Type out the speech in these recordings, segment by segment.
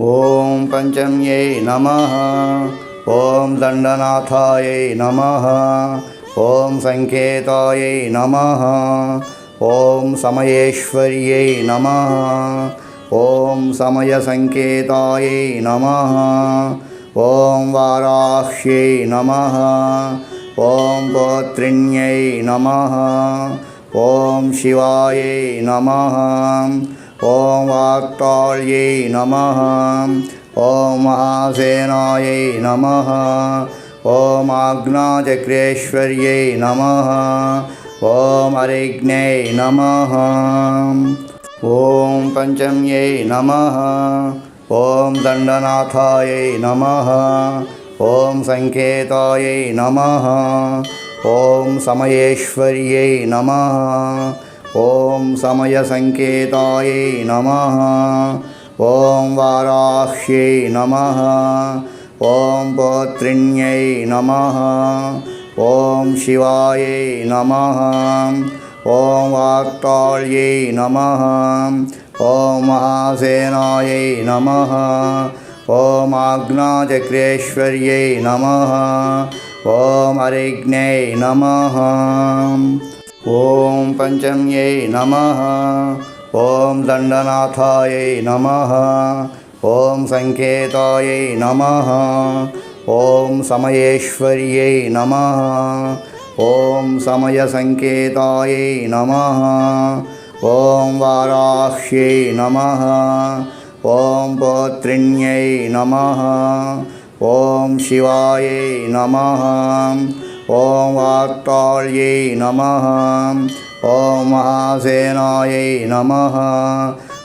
ॐ पञ्चम्यै नमः। ॐ दण्डनाथायै नमः। ॐ सङ्केतायै नमः। ॐ समयेश्वर्यै नमः। ॐ समयसङ्केतायै नमः। ॐ वाराह्यै नमः। ॐ पोत्रिण्यै नमः। ॐ शिवायै नमः ॐ वाक्ताళ్यै नमः। ॐ महासेनायै नमः। ॐ आज्ञाचक्रेश्वर्यै नमः। ॐ अरिज्ञै नमः। ॐ पञ्चम्यै नमः। ॐ दण्डनाथायै नमः। ॐ सङ्केतायै नमः। ॐ समयेश्वर्यै नमः ॐ समयसङ्केतायै नमः ॐ वाराह्यै नमः ॐ पोत्रिण्यै नमः ॐ शिवायै नमः ॐ वाक्ताళ్यै नमः ॐ महासेनायै नमः ॐ आज्ञाचक्रेश्वर्यै नमः ॐ अरिज्ञै नमः ॐ पञ्चम्यै नमः। ॐ दण्डनाथायै नमः। ॐ सङ्केतायै नमः। ॐ समयेश्वर्यै नमः। ॐ समयसङ्केतायै नमः। ॐ वाराह्यै नमः। ॐ पोत्रिण्यै नमः। ॐ शिवायै नमः ॐ वाक्ताళ్यै नमः। ॐ महासेनायै नमः।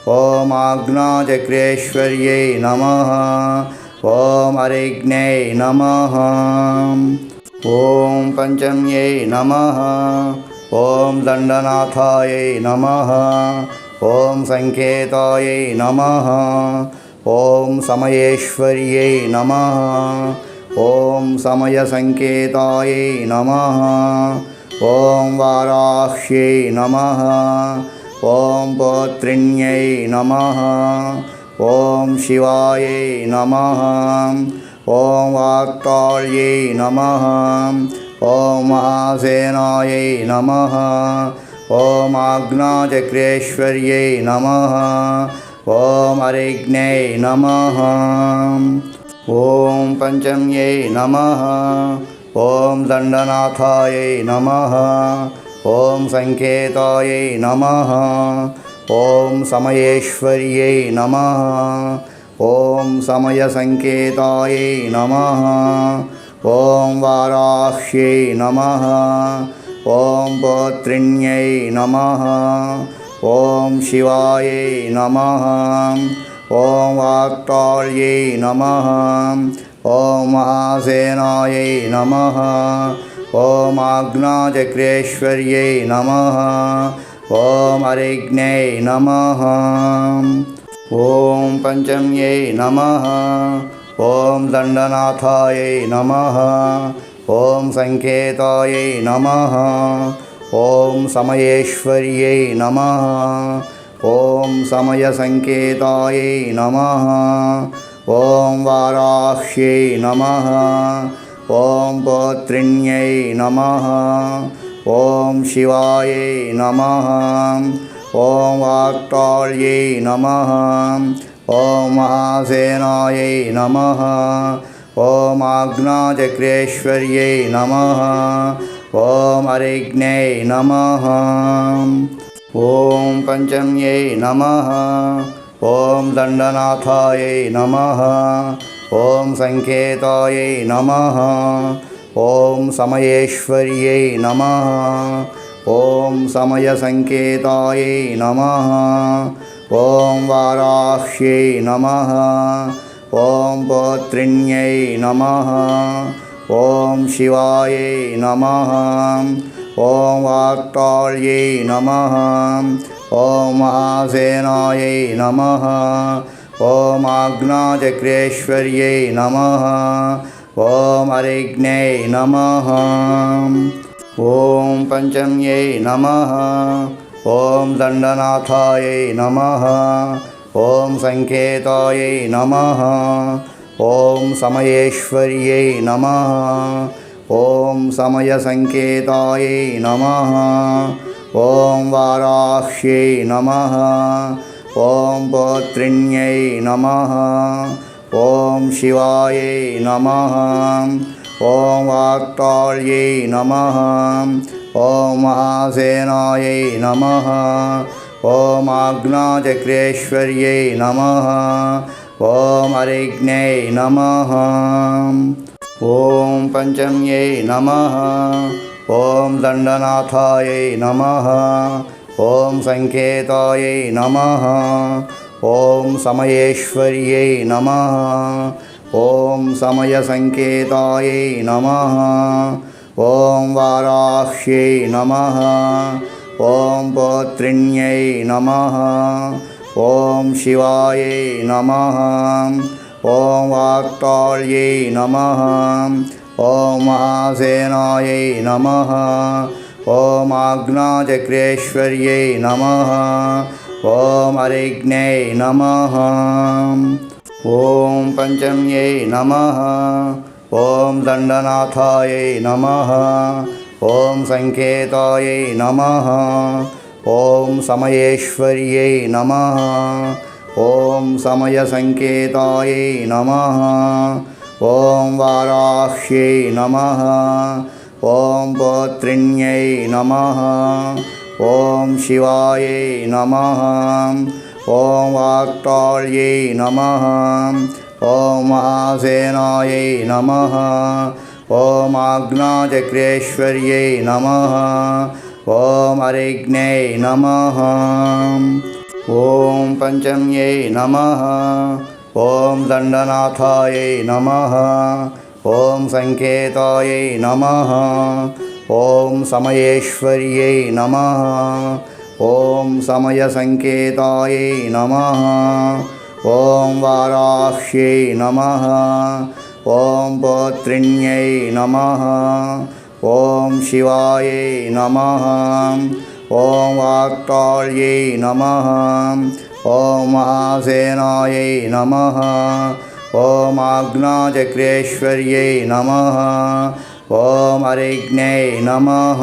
ॐ आज्ञाचक्रेश्वर्यै नमः। ॐ अरिज्ञै नमः। ॐ पञ्चम्यै नमः। ॐ दण्डनाथायै नमः। ॐ सङ्केतायै नमः। ॐ समयेश्वर्यै नमः ॐ समयसङ्केतायै नमः ॐ वाराह्यै नमः ॐ पोत्रिण्यै नमः ॐ शिवायै नमः ॐ वाक्ताళ్यै नमः ॐ महासेनायै नमः ॐ आज्ञाचक्रेश्वर्यै नमः ॐ अरिज्ञै नमः ॐ पञ्चम्यै नमः। ॐ दण्डनाथायै नमः। ॐ सङ्केतायै नमः। ॐ समयेश्वर्यै नमः। ॐ समयसङ्केतायै नमः। ॐ वाराह्यै नमः। ॐ पोत्रिण्यै नमः। ॐ शिवायै नमः ॐ वाक्ताళ్यै नमः। ॐ महासेनायै नमः। ॐ आज्ञाचक्रेश्वर्यै नमः। ॐ अरिज्ञै नमः। ॐ पञ्चम्यै नमः। ॐ दण्डनाथायै नमः। ॐ सङ्केतायै नमः। ॐ समयेश्वर्यै नमः ॐ समयसङ्केतायै नमः ॐ वाराह्यै नमः ॐ पोत्रिण्यै नमः ॐ शिवायै नमः ॐ वाक्ताళ్यै नमः ॐ महासेनायै नमः ॐ आज्ञाचक्रेश्वर्यै नमः ॐ अरिज्ञै नमः ॐ पञ्चम्यै नमः। ॐ दण्डनाथायै नमः। ॐ सङ्केतायै नमः। ॐ समयेश्वर्यै नमः। ॐ समयसङ्केतायै नमः। ॐ वाराह्यै नमः। ॐ पोत्रिण्यै नमः। ॐ शिवायै नमः ॐ वाक्ताళ్यै नमः। ॐ महासेनायै नमः। ॐ आज्ञाचक्रेश्वर्यै नमः। ॐ अरिज्ञै नमः। ॐ पञ्चम्यै नमः। ॐ दण्डनाथायै नमः। ॐ सङ्केतायै नमः। ॐ समयेश्वर्यै नमः ॐ समयसङ्केतायै नमः। ॐ वाराह्यै नमः। ॐ पौत्रिण्यै नमः। ॐ शिवायै नमः। ॐ वाक्ताळ्यै नमः। ॐ महासेनायै नमः। ॐ आज्ञाचक्रेश्वर्यै नमः। ॐ अरिज्ञै नमः। पञ्चम्यै नमः। ॐ दण्डनाथायै नमः। ॐ सङ्केतायै नमः। ॐ समयेश्वर्यै नमः। ॐ समयसङ्केतायै नमः। ॐ वाराह्यै नमः। ॐ पौत्रिण्यै नमः। ॐ शिवायै नमः। ॐ वाक्ताळ्यै नमः ॐ महासेनायै नमः। ॐ आज्ञाचक्रेश्वर्यै नमः। ॐ अरिज्ञै नमः। ॐ पञ्चम्यै नमः। ॐ दण्डनाथायै नमः। ॐ सङ्केतायै नमः। ॐ समयेश्वर्यै नमः। ॐ समयसङ्केतायै नमः ॐ वाराह्यै नमः। ॐ पौत्रिण्यै नमः। ॐ शिवायै नमः। ॐ वाक्ताळ्यै नमः। ॐ महासेनायै नमः। ॐ आज्ञाचक्रेश्वर्यै नमः। ॐ अरिज्ञै नमः। ॐ पञ्चम्यै नमः ॐ दण्डनाथायै नमः ॐ सङ्केतायै नमः ॐ समयेश्वर्यै नमः ॐ समयसङ्केतायै नमः ॐ वाराह्यै नमः ॐ पौत्रिण्यै नमः ॐ शिवायै नमः ॐ वाक्ताळ्यै नमः ॐ महासेनायै नमः। ॐ आज्ञाचक्रेश्वर्यै नमः। ॐ अरिज्ञै नमः